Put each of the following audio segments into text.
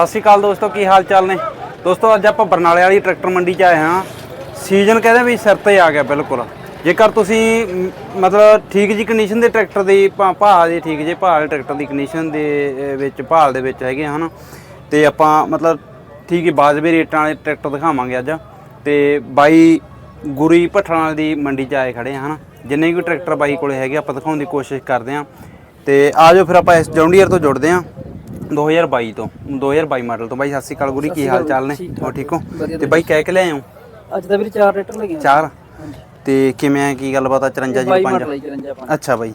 ਸਤਿ ਸ਼੍ਰੀ ਅਕਾਲ ਦੋਸਤੋ, ਕੀ ਹਾਲ ਚਾਲ ਨੇ? ਦੋਸਤੋ, ਅੱਜ ਆਪਾਂ ਬਰਨਾਲੇ ਵਾਲੀ ਟਰੈਕਟਰ ਮੰਡੀ 'ਚ ਆਏ ਹਾਂ। ਸੀਜ਼ਨ ਕਹਿੰਦੇ ਵੀ ਸਿਰ ਤੇ ਆ ਗਿਆ ਬਿਲਕੁਲ। ਜੇਕਰ ਤੁਸੀਂ ਮਤਲਬ ਠੀਕ ਜੀ ਕੰਡੀਸ਼ਨ ਦੇ ਟਰੈਕਟਰ ਦੀ ਭਾ- ਭਾਅ ਦੇ ਠੀਕ ਜੇ ਭਾਅ ਵਾਲੇ ਟਰੈਕਟਰ ਦੀ ਕੰਡੀਸ਼ਨ ਦੇ ਵਿੱਚ ਭਾਲ ਦੇ ਵਿੱਚ ਹੈਗੇ ਹਨ? ਤੇ ਆਪਾਂ ਮਤਲਬ ਠੀਕ ਹੀ ਬਾਜ਼ਬੀ ਰੇਟਾਂ ਵਾਲੇ ਟਰੈਕਟਰ ਦਿਖਾਵਾਂਗੇ ਅੱਜ। ਤੇ ਬਾਈ ਗੁਰੀ ਭੱਠਣਾ ਦੀ ਮੰਡੀ 'ਚ ਆਏ ਖੜੇ ਹਨ? ਜਿੰਨੇ ਵੀ ਟਰੈਕਟਰ ਬਾਈ ਕੋਲੇ ਹੈਗੇ, ਆਪਾਂ ਦਿਖਾਉਣ ਦੀ ਕੋਸ਼ਿਸ਼ ਕਰਦੇ ਹਾਂ। ਤੇ ਆਜੋ ਫਿਰ ਆਪਾਂ ਇਸ ਜੌਂਡੀਅਰ ਤੋਂ ਜੁੜਦੇ ਹਾਂ। 2022 ਤੋਂ 2022 ਮਾਡਲ ਤੋਂ। ਬਾਈ ਸਤਿ ਸ਼੍ਰੀ ਅਕਾਲ ਗੁਰੀ ਕੀ ਹਾਲ ਚਾਲ ਨੇ? ਹੋ ਠੀਕ ਹੋ? ਤੇ ਬਾਈ ਕਹਿ ਕੇ ਲਿਆਏ ਹੋ? ਅੱਜ ਤਾਂ ਵੀਰੇ ਚਾਰ ਰੇਟਰ ਲੱਗੇ ਚਾਰ? ਤੇ ਕਿਵੇਂ ਆ ਕੀ ਗੱਲਬਾਤ ਆ 54 ਜੀ 5 ਮਾਡਲ ਆਈ 54 ਆਪਾਂ ਅੱਛਾ ਬਾਈ।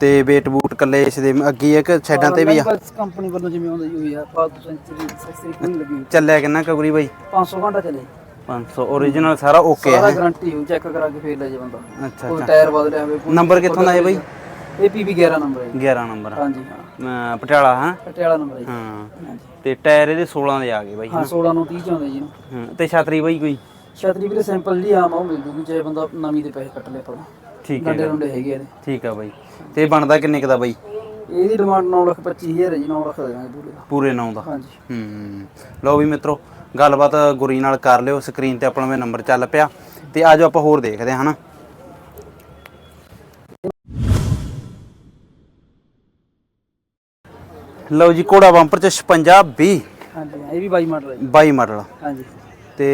ਤੇ ਵੇਟ ਬੂਟ ਕੱਲੇ ਇਸ ਦੇ ਅੱਗੇ ਇੱਕ ਸਾਈਡਾਂ ਤੇ ਵੀ ਆ? ਕੰਪਨੀ ਵੱਲੋਂ ਜਿਵੇਂ ਹੁੰਦਾ ਹੋਈ ਆ ਫਾਲਤੂ ਸੈਂਚਰੀ ਸੈਂਚਰੀ ਕੋਈ ਲੱਗੀ। ਚੱਲਿਆ ਕਿੰਨਾ ਕੁ ਗੁਰੀ ਬਾਈ? 500 ਘੰਟਾ ਚੱਲੇ 500 origignal ਸਾਰਾ ਓਕੇ ਸਾਰਾ ਹੈ। ਗਾਰੰਟੀ ਹੋ ਚੈੱਕ ਕਰਾ ਕੇ ਫੇਰ ਲੈ ਜੇ ਬੰਦਾ। ਅੱਛਾ ਕੋਈ ਅੱਛਾ। ਟਾਇਰ ਬਦਲਿਆ ਹੋਵੇ ਕੋਈ ਨੰਬਰ ਕਿੱਥੋਂ ਦਾ ਹੈ ਬਾਈ? ਇਹ ਪੀਬੀ 11 ਨੰਬਰ ਹੈ ਜੀ। 11 ਨੰਬਰ ਹਾਂਜੀ ਹਾਂ। ਅਮ ਪਟਿਆਲਾ ਹਾਂ? ਪਟਿਆਲਾ ਨੰਬਰ ਹੈ ਜੀ। ਹਾਂ। ਹਾਂਜੀ। ਤੇ ਟਾਇਰ ਇਹਦੇ 16 ਦੇ ਆ ਗਏ ਬਾਈ ਹਾਂ 16 ਨੂੰ 30 ਚ ਆਉਂਦੇ ਜੀ ਹਾਂ ਤੇ ਛਤਰੀ ਬਾਈ ਕੋਈ? ਛਤਰੀ ਵੀਰੇ ਸਿੰਪਲ ਜੀ ਆਮ ਆ ਉਹ ਮਿਲ ਜੂਗੀ ਜੇ ਬੰਦਾ ਨਵੀਂ ਦੇ ਪੈਸੇ ਕੱਟ ਲੇ ਪਾ ਠੀਕ ਹੈ ਡੰਡੇ ਰੁੰਡੇ ਹੈਗੇ ਇਹਦੇ। ਠੀਕ ਆ ਬਾਈ। ਤੇ ਬਣਦਾ ਕਿੰਨੇ ਕੁ ਦਾ ਬਾਈ? ਇਹਦੀ ਡਿਮਾਂਡ 9 ਲੱਖ 25000 ਹੈ ਜੀ 9 ਲੱਖ ਦੇ ਦਾਂਗੇ ਪੂਰੇ ਦਾ। ਪੂਰੇ 9 ਦਾ। ਹਾਂਜੀ। ਹੂੰ ਲਓ ਵੀ ਮਿੱਤਰੋ ਗੱਲਬਾਤ ਗੁਰੀ ਨਾਲ ਕਰ ਲਿਓ ਸਕਰੀਨ ਤੇ ਆਪਣਾ ਮੈਂ ਨੰਬਰ ਚੱਲ ਪਿਆ। ਤੇ ਆਜੋ ਆਪਾਂ ਹੋਰ ਦੇਖਦੇ ਹਾਂ ਹਨਾ? ਲਓ ਜੀ ਕੋੜਾ ਬੰਪਰ ਚ 56 20 ਹਾਂਜੀ ਇਹ ਵੀ 22 ਮਾਡਲ ਹੈ ਜੀ। 22 ਮਾਡਲ। ਹਾਂਜੀ। ਤੇ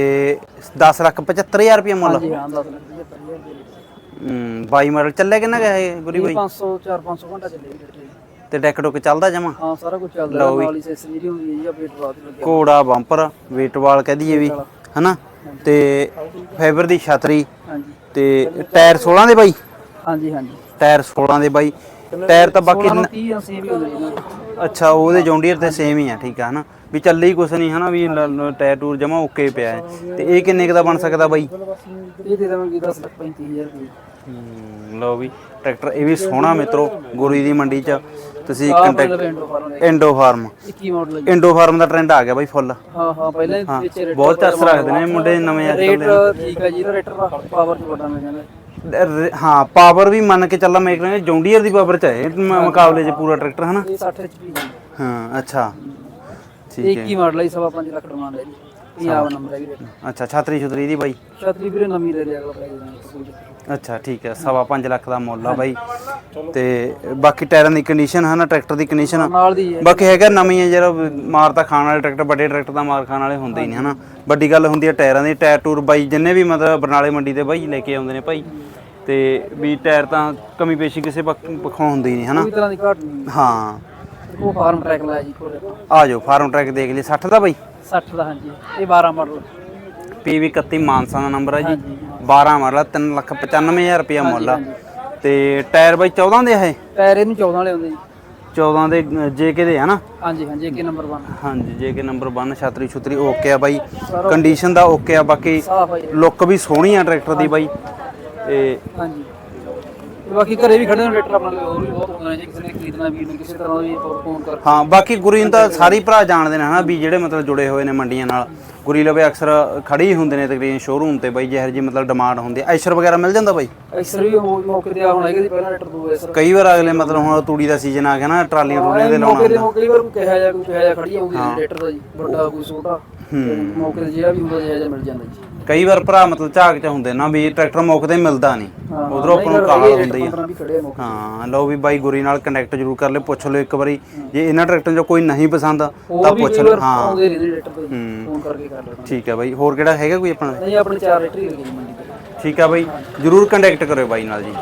10 ਲੱਖ 75000 ਰੁਪਏ ਮੁੱਲ। ਹਾਂਜੀ ਹਾਂ 10 ਲੱਖ 75000 ਦੇ ਹੂੰ 22 ਮਾਡਲ ਚੱਲਿਆ ਕਿੰਨਾ ਗਿਆ ਇਹ ਗੁਰੀ ਬਾਈ? 500 4 500 ਘੰਟਾ ਚੱਲੇ। ਤੇ ਡੈਕ ਡੁੱਕ ਚੱਲਦਾ ਜਮਾ? ਹਾਂ ਸਾਰਾ ਕੁਝ ਚੱਲਦਾ ਹੈ ਨਾਲ ਹੀ ਸੈਸਰੀ ਜਿਹੜੀ ਹੁੰਦੀ ਹੈ ਜੀ ਅਪਡੇਟ ਬਾਅਦ ਵਿੱਚ ਲੱਗਿਆ। ਕੋੜਾ ਬੰਪਰ ਵੇਟਵਾਲ ਕਹਿ ਦਈਏ ਵੀ ਹਨਾ? ਤੇ ਫਾਈਬਰ ਦੀ ਛਤਰੀ। ਹਾਂਜੀ। ਤੇ ਟਾਇਰ 16 ਦੇ ਬਾਈ? ਹਾਂਜੀ ਹਾਂਜੀ। ਟਾਇਰ 16 ਦੇ ਬਾਈ। ਟਾਇਰ ਤਾਂ ਬਾਕੀ 16 ਨੂੰ 30 ਜਾਂ ਸੇਮ ਹੀ ਹੁੰਦੇ ਜੀ ਇਹਨਾਂ ਦੇ। ਅੱਛਾ ਉਹਦੇ ਜੌਂਡੀਅਰ ਤੇ ਸੇਮ ਹੀ ਆ ਠੀਕ ਆ ਹਨਾ? ਵੀ ਚੱਲੇ ਹੀ ਕੁਛ ਨਹੀਂ ਹਨਾ ਵੀ ਲ- ਲ- ਟਾਇਰ ਟੂਰ ਜਮਾ ਓਕੇ ਪਿਆ ਹੈ। ਤੇ ਇਹ ਕਿੰਨੇ ਕੁ ਦਾ ਬਣ ਸਕਦਾ ਬਾਈ? ਇਹ ਦੇ ਦੇਵਾਂਗੇ 10 ਲੱਖ 35000 ਰੁਪਏ। ਲਓ ਵੀ ਟਰੈਕਟਰ ਇਹ ਵੀ ਸੋਹਣਾ ਮਿੱਤਰੋ ਗੁਰੀ ਦੀ ਮੰਡੀ 'ਚ। ਤੁਸੀਂ ਕੰਟੈਕਟ ਇੰਡੋ ਫਾਰਮ ਹੈ ਇੰਡੋ ਫਾਰਮ 21 ਮਾਡਲ ਹੈ ਜੀ। ਇੰਡੋ ਫਾਰਮ ਦਾ ਟ੍ਰੈਂਡ ਆ ਗਿਆ ਬਾਈ ਫੁੱਲ। ਹਾਂ ਹਾਂ ਪਹਿਲਾਂ ਹੀ ਵਿੱਚ ਰੇਟ ਬਹੁਤ ਚਰਸ ਰੱਖਦੇ ਨੇ ਮੁੰਡੇ ਨਵੇਂ ਅੱਜ ਰੇਟ ਠੀਕ ਹੈ ਜੀ ਇਹਦਾ ਰੇਟ ਦਾ ਪਾਵਰ ਚ ਵੱਡਾ ਮਿਲ ਜਾਂਦਾ। ਰ- ਹਾਂ ਪਾਵਰ ਵੀ ਮੰਨ ਕੇ ਚੱਲਾਂ ਮੈਂ ਕਹਿੰਦਾ ਜੌਂਡੀਅਰ ਦੀ ਪਾਵਰ ਚ ਹੈ ਇਹ ਮ- ਮੁਕਾਬਲੇ 'ਚ ਪੂਰਾ ਟਰੈਕਟਰ ਹਨਾ? ਇਹ 60 ਐਚਪੀ ਹੈ। ਹਾਂ ਅੱਛਾ। ਠੀਕ 21 ਮਾਡਲ ਹੈ ਸਵਾ 5 ਲੱਖ ਡਿਮਾਂਡ ਹੈ ਜੀ। ਪੰਜਾਬ ਨੰਬਰ ਹੈ ਜੀ ਰੇਟ। ਅੱਛਾ ਛਾਤਰੀ ਛੁਤਰੀ ਦੀ ਬਾਈ? ਛਤਰੀ ਵੀਰੇ ਨਵੀਂ ਲੈ ਲਿਆ ਅਗਲਾ ਪੈਸੇ ਦੇਣਾ ਕੋਈ ਚੱਕਰ ਨਹੀਂ। ਅੱਛਾ ਠੀਕ ਹੈ ਸਵਾ ਪੰਜ ਲੱਖ ਦਾ ਮੁੱਲ ਆ ਬਾਈ। ਤੇ ਬਾਕੀ ਟਾਇਰਾਂ ਦੀ ਕੰਡੀਸ਼ਨ ਹੈ ਨਾ ਟਰੈਕਟਰ ਦੀ ਕੰਡੀਸ਼ਨ ਨਾਲ ਦੀ ਹੈ। ਬਾਕੀ ਹੈਗਾ ਨਵੀਂ ਹੈ ਜਿਹੜਾ ਮਾਰ ਤਾਂ ਖਾਣ ਵਾਲੇ ਟਰੈਕਟਰ ਵੱਡੇ ਟਰੈਕਟਰ ਦਾ ਮਾਰ ਖਾਣ ਵਾਲੇ ਹੁੰਦੇ ਹੀ ਨਹੀਂ ਹਨਾ। ਵੱਡੀ ਗੱਲ ਹੁੰਦੀ ਹੈ ਟਾਇਰਾਂ ਦੀ ਟਾਇਰ ਟੂਰ ਬਾਈ ਜਿੰਨੇ ਵੀ ਮਤਲਬ ਬਰਨਾਲੇ ਮੰਡੀ ਦੇ ਬਾਈ ਲੈ ਕੇ ਆਉਂਦੇ ਨੇ ਭਾਈ। ਤੇ ਵੀ ਟਾਇਰ ਤਾਂ ਕਮੀ ਪੇਸ਼ੀ ਕਿਸੇ ਪੱਖ- ਹੁੰਦੀ ਨਹੀਂ ਹਨਾ। ਕੋਈ ਤਰ੍ਹਾਂ ਦੀ ਘਾਟ ਨਹੀਂ। ਹਾਂ। ਉਹ ਫਾਰਮ ਟਰੈਕ ਲਾਇਆ ਜੀ ਕੋਲੇ। ਆ ਜਾਓ ਫਾਰਮ ਟਰੈਕ ਦੇਖ ਲਈ 60 ਦਾ ਬਾਈ? 60 ਦਾ ਹਾਂਜੀ। ਇਹ 12 ਮਾਡਲ PV 31 ਮਾਨਸਾ ਦਾ ਨੰਬਰ ਹੈ ਜੀ। ਹਾਂਜੀ। 12 ਮਾਡਲ 3 ਲੱਖ 95000 ਰੁਪਇਆ ਮੁੱਲ ਆ। ਤੇ ਟਾਇਰ ਬਾਈ 14 ਦੇ ਹੈ ਟਾਇਰ ਇਹਨੂੰ 14 ਵਾਲੇ ਹੁੰਦੇ ਜੀ। 14 ਦੇ ਜੇ ਕੇ ਦੇ ਹਨਾ ਹਾਂਜੀ ਹਾਂਜੀ ਇੱਕ ਨੰਬਰ 1 ਹਾਂਜੀ ਜੇ ਕੇ ਨੰਬਰ 1 ਛਤਰੀ ਛੁਤਰੀ ਓਕੇ ਆ ਬਾਈ। ਕੰਡੀਸ਼ਨ ਦਾ ਓਕੇ ਆ ਬਾਕੀ। ਲੁੱਕ ਵੀ ਸੋਹਣੀ ਆ ਟਰੈਕਟਰ ਦੀ ਬਾਈ। ਤੇ ਹਾਂਜੀ। ਤੇ ਬਾਕੀ ਘਰੇ ਵੀ ਖੜੇ ਨੇ ਟਰੈਕਟਰ ਆਪਣਾ ਕੋਲ ਹੋਰ ਵੀ ਬਹੁਤ ਹੁੰਦੇ ਨੇ ਜੇ ਕਿਸੇ ਨੇ ਖਰੀਦਣਾ ਵੀ ਨੂੰ ਕਿਸੇ ਤਰ੍ਹਾਂ ਦਾ ਵੀ ਫੋਨ ਕਰ ਹਾਂ ਬਾਕੀ ਗੁਰੀ ਨੂੰ ਤਾਂ ਸਾਰੇ ਹੀ ਭਰਾ ਜਾਣਦੇ ਨੇ ਹਨਾ ਵੀ ਜਿਹੜੇ ਮਤਲਬ ਜੁੜੇ ਹੋਏ ਨੇ ਮੰਡੀਆਂ ਨਾਲ। ਗੁਰੀ ਲਵੇ ਅਕਸਰ ਖੜੀ ਹੀ ਹੁੰਦੇ ਨੇ ਤਕਰੀਬਨ ਸ਼ੋਰੂਮ ਤੇ ਬਾਈ ਜਿਹੋ ਜੀ ਮਤਲਬ ਡਿਮਾਂਡ ਹੁੰਦੀ ਹੈ। ਐਸ਼ਰ ਵਗੈਰਾ ਮਿਲ ਜਾਂਦਾ ਬਾਈ? ਐਕਸਰ ਵੀ ਹੋ- ਮੌਕੇ ਤੇ ਆ ਹੁਣ ਹੈਗੇ ਸੀ ਪਹਿਲਾਂ ਟਰੈਕਟਰ ਦੋ ਐਸਰ ਕਈ ਵਾਰ ਅਗਲੇ ਮਤਲਬ ਹੁਣ ਤੂੜੀ ਦਾ ਸੀਜ਼ਨ ਆ ਗਿਆ ਨਾ ਟਰਾਲੀਆਂ ਟਰੂਲੀਆਂ ਦੇ ਲਾਉਣਾ ਮੌਕੇ ਤੇ ਹੁੰਦਾ ਮੌਕੇ ਵਾਰ ਕੋਈ ਕਿਹਾ ਜਾ ਕੋਈ ਕਿਹਾ ਜਾ ਖੜੀ ਆਉਂਦੀ ਟਰੈਕਟਰ ਦਾ ਜੀ ਵੱਡਾ ਕੋਈ ਛੋਟਾ। ਤੇ ਮੌਕੇ ਤੇ ਜਿਹੜਾ ਵੀ ਹੁੰਦਾ ਜਿਹੜਾ ਮਿਲ ਜਾਂਦਾ ਜੀ। ਕਈ ਵਾਰ ਭਰਾ ਮਤਲਬ ਝਾਕ ਚ ਹੁੰਦੇ ਨਾ ਵੀ ਟਰੈਕਟਰ ਮੁੱਕ ਤੇ ਮਿਲਦਾ ਨਹੀਂ। ਹਾਂ, ਉਧਰੋਂ ਆਪਾਂ ਨੂੰ ਹੈਗੇ ਹੁੰਦਾ ਆ। 15 ਵੀ ਖੜੇ ਆ ਮੌਕੇ ਹਾਂ ਲਓ ਵੀ ਬਾਈ ਗੁਰੀ ਨਾਲ ਕਨੈਕਟ ਜ਼ਰੂਰ ਕਰ ਲਿਓ ਪੁੱਛ ਲਿਓ ਇੱਕ ਵਾਰੀ। ਜੇ ਇਹਨਾਂ ਟਰੈਕਟਰ 'ਚੋਂ ਕੋਈ ਨਹੀਂ ਪਸੰਦ ਤਾਂ ਵੀ ਪੁੱਛ ਕਈ ਲਿਓ ਵਾਰ ਹਾਂ। ਆਉਂਦੇ ਰਹਿੰਦੇ ਟਰੈਕਟਰ ਦਾ ਜੀ ਫੋਨ ਕਰਕੇ ਕਰ ਲੈਣਾ ਠੀਕ ਹੈ ਬਾਈ ਹੋਰ ਕਿਹੜਾ ਹੈਗਾ ਕੋਈ ਆਪਣਾ? ਨਹੀਂ ਆਪਣੇ ਚਾਰ ਟਰੈਕਟਰ ਹੀ ਲੱਗੇ ਜੀ ਮੰਡੀ ਤੇ। ਠੀਕ ਹੈ ਬਾਈ ਜ਼ਰੂਰ ਕੰਟੈਕਟ ਕਰਿਓ ਬਾਈ ਨਾਲ ਜੀ।